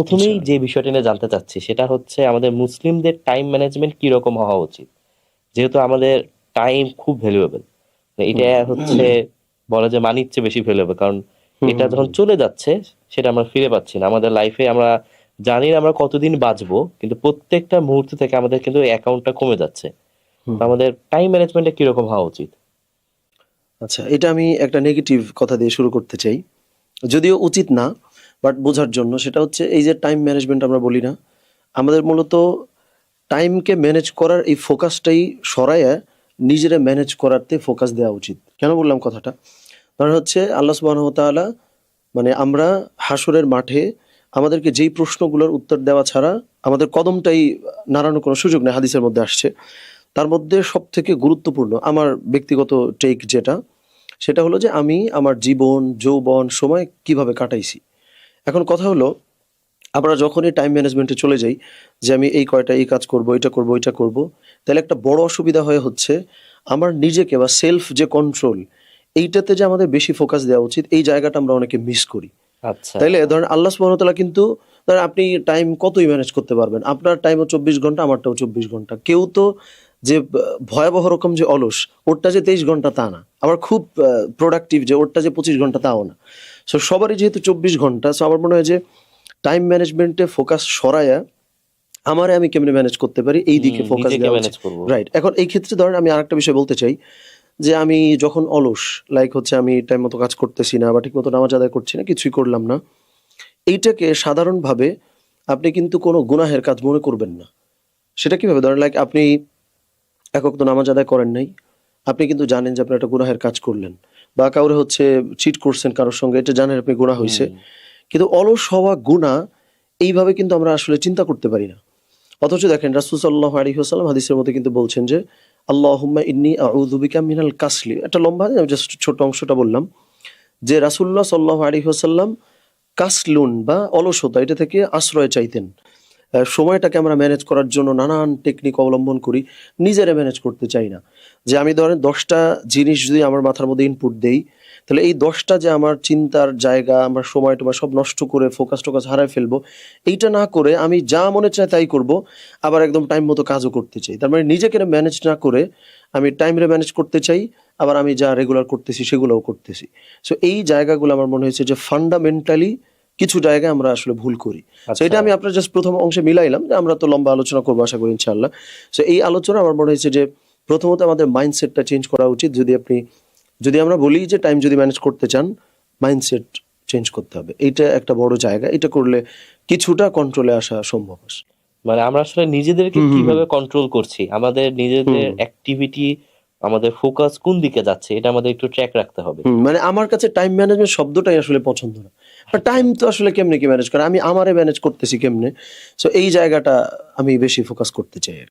প্রথমেই আচ্ছা। যে বিষয়টা নিয়ে জানতে চাচ্ছি সেটা হচ্ছে আমাদের মুসলিমদের টাইম ম্যানেজমেন্ট কীরকম হওয়া উচিত? যেহেতু আমাদের টাইম খুব ভ্যালুয়েবল এটা হচ্ছে বলা যায় মানির চেয়ে বেশি ভ্যালুয়েবল কারণ এটা যখন চলে যাচ্ছে সেটা আমরা ফিরে পাচ্ছি না। আমাদের লাইফে আমরা জানি না আমরা কতদিন বাঁচবো কিন্তু প্রত্যেকটা মুহূর্ত থেকে আমাদের কিন্তু অ্যাকাউন্টটা কমে যাচ্ছে। আমাদের টাইম ম্যানেজমেন্টটা কীরকম হওয়া উচিত? আচ্ছা এটা আমি একটা নেগেটিভ কথা দিয়ে শুরু করতে চাই। যদিও উচিত না বাট বোঝার জন্য সেটা হচ্ছে এই যে টাইম ম্যানেজমেন্ট আমরা বলি না, আমাদের মূলত টাইমকে ম্যানেজ করার এই ফোকাসটাই সরাইয়া নিজেরা ম্যানেজ করাতে ফোকাস দেওয়া উচিত। কেন বললাম কথাটা? কারণ হচ্ছে আল্লাহ সুবাহ তাআলা মানে আমরা হাসরের মাঠে আমাদেরকে যেই প্রশ্নগুলোর উত্তর দেওয়া ছাড়া আমাদের কদমটাই নাড়ানোর কোনো সুযোগ নেই, হাদিসের মধ্যে আসছে। তার মধ্যে সব থেকে গুরুত্বপূর্ণ আমার ব্যক্তিগত টেক যেটা, সেটা হলো যে আমি আমার জীবন, যৌবন, সময় কীভাবে কাটাইছি। এখন কথা হলো আমরা যখনই টাইম ম্যানেজমেন্টে চলে যাই যে আমি এই কয়টা এই কাজ করব এটা করব এটা করব তাহলে একটা বড় অসুবিধা হয়ে হচ্ছে আমার নিজেকে বা সেলফ যে কন্ট্রোল এইটাতে যে আমাদের বেশি ফোকাস দেওয়া উচিত এই জায়গাটা আমরা অনেকে মিস করি। আচ্ছা। তাইলে ধরেন আল্লাহ সুবহানাহু কিন্তু ধরেন আপনি টাইম কতই ম্যানেজ করতে পারবেন? আপনার টাইমও চব্বিশ ঘণ্টা আমারটাও চব্বিশ ঘণ্টা। কেউ তো যে ভয়াবহ রকম যে অলস ওরটা যে তেইশ ঘণ্টা তা না। আবার খুব প্রোডাক্টিভ যে ওরটা যে পঁচিশ ঘণ্টা তাও না। সো সবারই যেহেতু চব্বিশ ঘণ্টা সো আমার মনে হয় যে টাইম ম্যানেজমেন্টে ফোকাস সরায়া আমারে আমি কেমনে ম্যানেজ করতে পারি এই দিকে ফোকাস রাইট এখন এই ক্ষেত্রে ধরেন আমি আরেকটা বিষয় বলতে চাই যে আমি যখন অলস লাইক হচ্ছে আমি টাইম মতো কাজ করতেছি না বা ঠিক মতো নামাজ আদায় করছি না কিছুই করলাম না এইটাকে সাধারণভাবে আপনি কিন্তু কোনো গুনাহের কাজ মনে করবেন না। সেটা কীভাবে? ধরেন লাইক আপনি একক তো নামাজ আদায় করেন নাই। আপনি কিন্তু জানেন যে আপনি একটা গুনাহের কাজ করলেন। বা কাউরে হচ্ছে চিট করছেন কারোর সঙ্গে এটা জানেন আপনি গুনাহ হয়েছে কিন্তু অলস হওয়া গুণা এইভাবে কিন্তু আমরা আসলে চিন্তা করতে পারি না। অথচ দেখেন রাসুল সাল্লাহ আলী হাসাল্লাম হাদিসের মধ্যে কিন্তু বলছেন যে আল্লাহ ইন্নি আউযুবিকা মিনাল কাসলি। একটা লম্বা আমি জাস্ট ছোট অংশটা বললাম। যে রাসুল্লাহ সাল্লাহ আলী হাসাল্লাম কাসলুন বা অলসতা এটা থেকে আশ্রয় চাইতেন। সময়টাকে আমরা ম্যানেজ করার জন্য নানান টেকনিক অবলম্বন করি, নিজেরা ম্যানেজ করতে চাই না। যে আমি ধরেন দশটা জিনিস যদি আমার মাথার মধ্যে ইনপুট দেই, তাহলে এই দশটা যে আমার চিন্তার জায়গা, আমার সময় টমা সব নষ্ট করে ফোকাস টোকাস হারায় ফেলব, এইটা না করে আমি যা মনে চায় তাই করব, আবার একদম টাইম মতো কাজও করতে চাই। তার মানে নিজেকে ম্যানেজ না করে আমি টাইমরে ম্যানেজ করতে চাই, আবার আমি যা রেগুলার করতেছি সেগুলোও করতেছি। সো এই জায়গাগুলো আমার মনে হয়েছে যে ফান্ডামেন্টালি কিছু জায়গায় আমরা আসলে ভুল করি। তো আচ্ছা। এটা আমি আপনার জাস্ট প্রথম অংশে মিলাইলাম যে আমরা তো লম্বা আলোচনা করব আশা করি ইনশাল্লাহ সো এই আলোচনা আমার মনে হয়েছে যে প্রথমত আমাদের মাইন্ডসেটটা চেঞ্জ করা উচিত। যদি আপনি যদি আমরা বলি যে টাইম যদি ম্যানেজ করতে চান মাইন্ডসেট চেঞ্জ করতে হবে। এইটা একটা বড় জায়গা। এটা করলে কিছুটা কন্ট্রোলে আসা সম্ভব আসে। মানে আমরা আসলে নিজেদেরকে কীভাবে কন্ট্রোল করছি? আমাদের নিজেদের অ্যাক্টিভিটি আমাদের ফোকাস কোন দিকে যাচ্ছে, এটা আমাদের একটু ট্র্যাক রাখতে হবে। মানে আমার কাছে টাইম ম্যানেজমেন্ট শব্দটাই আসলে পছন্দ না। টাইম তো আসলে কেমনে কি ম্যানেজ করে? আমি আমারে ম্যানেজ করতেছি কেমনে? সো এই জায়গাটা আমি বেশি ফোকাস করতে চাই।